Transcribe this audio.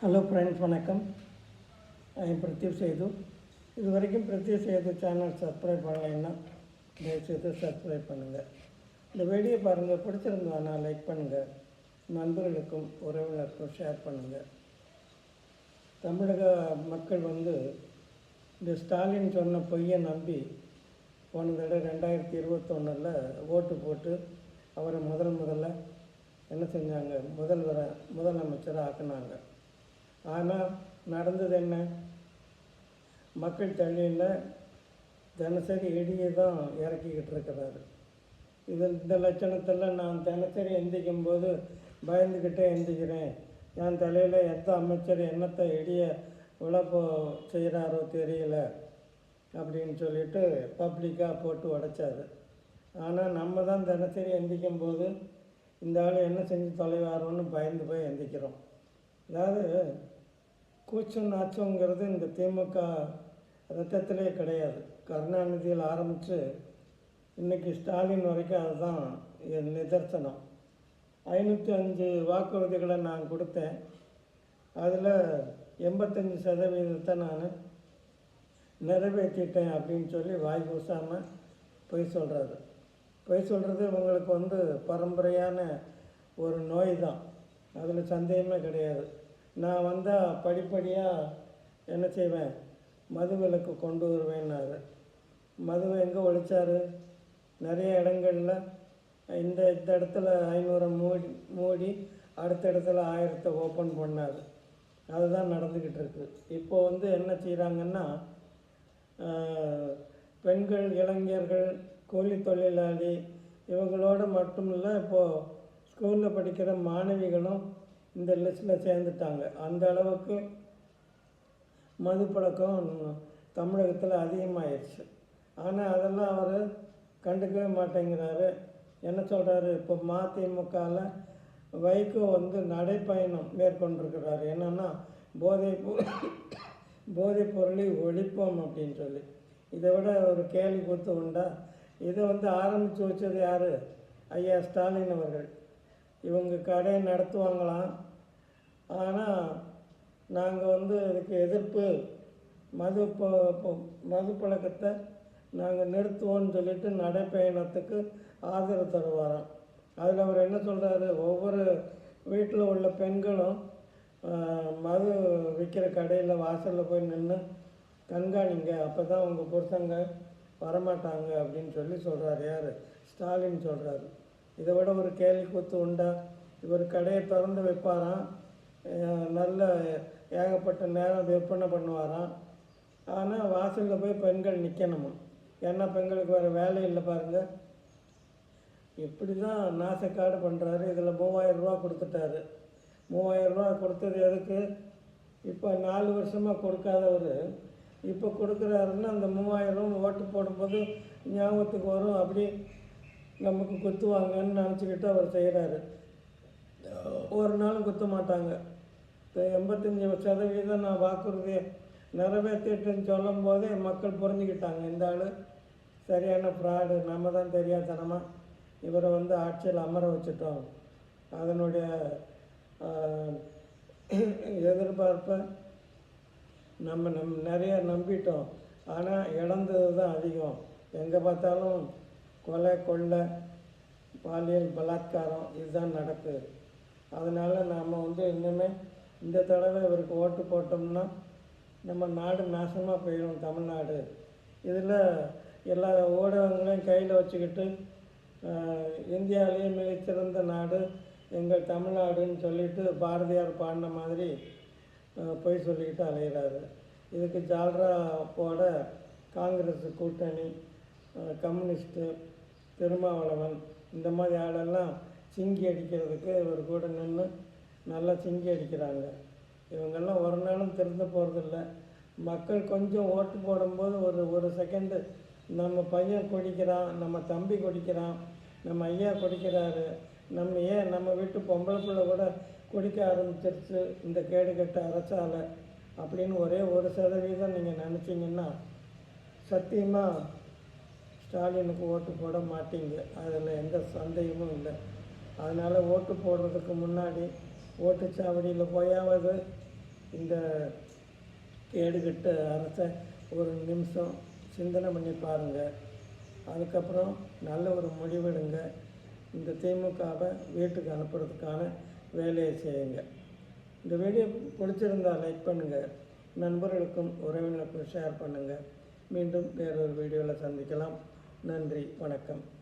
Hello friends வணக்கம். I'm Pratyup Sethu. இது வரைக்கும் பிரத்யூப் சேது சேனல் சப்ஸ்கிரைப் பண்ணலைன்னா தயவுசெய்து சப்ஸ்கிரைப் பண்ணுங்கள் இந்த வீடியோ பாருங்கள் பிடிச்சிருந்தானா லைக் பண்ணுங்கள் நண்பர்களுக்கும் உறவினருக்கும் ஷேர் பண்ணுங்கள் தமிழக மக்கள் வந்து இந்த ஸ்டாலின் சொன்ன பொய்யை நம்பி போன தடவை ரெண்டாயிரத்தி இருபத்தொன்னில் ஓட்டு போட்டு அவரை முதல் முதல்ல என்ன செஞ்சாங்க? முதல்வரை முதலமைச்சராக ஆக்குனாங்க. ஆனால் நடந்தது என்ன? மக்கள் தள்ளியில் தினசரி இடியை தான் இறக்கிக்கிட்டு இருக்கிறாரு. இது இந்த லட்சணத்தில் நான் தினசரி எந்திக்கும் போது பயந்துக்கிட்டே எந்திக்கிறேன். என் தலையில் எந்த அமைச்சர் என்னத்தை இடிய உழப்போ செய்கிறாரோ தெரியல அப்படின்னு சொல்லிட்டு பப்ளிக்காக போட்டு உடைச்சாரு. ஆனால் நம்ம தான் தினசரி எந்திக்கும் போது இந்த ஆள் என்ன செஞ்சு தொலைவாரோன்னு பயந்து போய் எந்திக்கிறோம். அதாவது கூச்சம் நாச்சங்கிறது இந்த திமுக ரத்தத்திலே கிடையாது. கருணாநிதியில் ஆரம்பித்து இன்னைக்கு ஸ்டாலின் வரைக்கும் அதுதான் என் நிதர்சனம். ஐநூற்றி அஞ்சு வாக்குறுதிகளை நான் கொடுத்தேன். அதில் எண்பத்தஞ்சு சதவீதத்தை நான் நிறைவேற்றிட்டேன் அப்படின்னு சொல்லி வாய் பூசாமல் பொய் சொல்கிறாரு பொய் சொல்கிறது இவங்களுக்கு வந்து பரம்பரையான ஒரு நோய் தான். அதில் சந்தேகமே கிடையாது. நான் வந்தால் படிப்படியாக என்ன செய்வேன்? மது விலக்கு கொண்டு வருவேன்னாரு. மதுவை எங்கே ஒழிச்சார்? நிறைய இடங்களில். இந்த இந்த இடத்துல ஐநூறை மூடி மூடி அடுத்த இடத்துல ஆயிரத்தை ஓப்பன் பண்ணார். அதுதான் நடந்துக்கிட்டு இருக்கு. இப்போ வந்து என்ன செய்கிறாங்கன்னா பெண்கள் இளைஞர்கள் கூலி தொழிலாளி இவங்களோட மட்டும் இல்லை இப்போது ஸ்கூலில் படிக்கிற மாணவிகளும் இந்த லிஸ்ட்டில் சேர்ந்துட்டாங்க. அந்த அளவுக்கு மது பழக்கம் தமிழகத்தில் அதிகமாகிடுச்சு ஆனால் அதெல்லாம் அவர் கண்டுக்கவே மாட்டேங்கிறாரு. என்ன சொல்கிறாரு இப்போ மதிமுகவில் வைகோ வந்து நடைப்பயணம் மேற்கொண்டிருக்கிறார். என்னென்னா போதை போதைப் பொருளை ஒழிப்போம் அப்படின்னு சொல்லி. இதை விட ஒரு கேலி கொடுத்து உண்டா? இதை வந்து ஆரம்பித்து வச்சது யார்? ஐயா ஸ்டாலின் அவர்கள். இவங்க கடையை நடத்துவாங்களாம். ஆனால் நாங்கள் வந்து இதுக்கு எதிர்ப்பு மது மது பழக்கத்தை நாங்கள் நிறுத்துவோம்னு சொல்லிட்டு நடைப்பயணத்துக்கு ஆதரவு தருவாராம். அதில் அவர் என்ன சொல்கிறாரு ஒவ்வொரு வீட்டில் உள்ள பெண்களும் மது விற்கிற கடையில் வாசலில் போய் நின்று கண்காணிங்க அப்போ தான் உங்கள் புருஷங்க வரமாட்டாங்க அப்படின்னு சொல்லி சொல்கிறாரு யார்? ஸ்டாலின் சொல்கிறாரு இதை விட ஒரு கேள்வி கூத்து உண்டா? இவர் கடையை திறந்து வைப்பாராம். நல்ல ஏகப்பட்ட நேரம் விற்பனை பண்ணுவாராம். ஆனால் வாசலில் போய் பெண்கள் நிற்கணுமா ஏன்னா பெண்களுக்கு வேறு வேலை இல்லை பாருங்கள் இப்படி தான் நாசக்காடு பண்ணுறாரு இதில் மூவாயிரம் ரூபா கொடுத்துட்டாரு. மூவாயிரம் ரூபா கொடுத்தது எதுக்கு? இப்போ நாலு வருஷமாக கொடுக்காதவர். இப்போ கொடுக்குறாருன்னா அந்த மூவாயிரம் ஓட்டு போடும்போது ஞாபகத்துக்கு வரும். அப்படி நமக்கு குத்துவாங்கன்னு நினச்சிக்கிட்டு அவர் செய்கிறாரு ஒரு நாளும் குத்த மாட்டாங்க. இப்போ எண்பத்தஞ்சு சதவீதம் நான் வாக்குறுதியை நிறைவேற்றிட்டேன்னு சொல்லும் போதே மக்கள் புரிஞ்சுக்கிட்டாங்க. இந்த ஆள் சரியான ஃப்ராடு நம்ம தான் தெரியாதனமாக இவரை வந்து ஆட்சியில் அமர வச்சுட்டோம். அதனுடைய எதிர்பார்ப்பை நம்ம நம் நிறைய நம்பிட்டோம். ஆனால் இழந்தது தான் அதிகம். எங்கே பார்த்தாலும் கொலை கொள்ளை பாலியல் பலாத்காரம் இதுதான் நடக்குது. அதனால் நாம் வந்து இன்னுமே இந்த தடவை இவருக்கு ஓட்டு போட்டோம்னா நம்ம நாடு நாசமாக போயிடும் தமிழ்நாடு. இதில் எல்லா ஊடகங்களையும் கையில் வச்சுக்கிட்டு இந்தியாவிலேயே மிகச்சிறந்த நாடு எங்கள் தமிழ்நாடுன்னு சொல்லிட்டு பாரதியார் பாடின மாதிரி பொய் சொல்லிக்கிட்டு அலைகிறாரு இதுக்கு ஜால்ரா போட காங்கிரஸ் கூட்டணி கம்யூனிஸ்ட்டு திருமாவளவன். இந்த மாதிரி ஆளெல்லாம் சிங்கி அடிக்கிறதுக்கு இவர் கூட நின்று நல்லா சிங்கி அடிக்கிறாங்க. இவங்கெல்லாம் ஒரு நாளும் திறந்து போகிறதில்ல மக்கள் கொஞ்சம் ஓட்டு போடும்போது ஒரு ஒரு செகண்டு நம்ம பையன் குடிக்கிறான் நம்ம தம்பி குடிக்கிறான் நம்ம ஐயா குடிக்கிறாரு. நம்ம ஏன் நம்ம வீட்டு பொம்பளை பிள்ளை கூட குடிக்க ஆரம்பிச்சிருச்சு இந்த கேடு கெட்ட அரசாலை அப்படின்னு ஒரே ஒரு சதவீதம் நீங்கள் நினச்சிங்கன்னா சத்தியமாக ஸ்டாலினுக்கு ஓட்டு போட மாட்டீங்க. அதில் எந்த சந்தேகமும் இல்லை. அதனால் ஓட்டு போடுறதுக்கு முன்னாடி ஓட்டுச்சாவடியில் போயாவது இந்த கேடுகட்ட அரசை ஒரு நிமிஷம் சிந்தனை பண்ணி பாருங்கள் அதுக்கப்புறம் நல்ல ஒரு முடிவெடுங்க. இந்த திமுகவை வீட்டுக்கு அனுப்புறதுக்கான வேலையை செய்யுங்க. இந்த வீடியோ பிடிச்சிருந்தா லைக் பண்ணுங்கள் நண்பர்களுக்கும் உறவினருக்கும் ஷேர் பண்ணுங்கள் மீண்டும் வேறொரு வீடியோவில் சந்திக்கலாம். நன்றி வணக்கம்.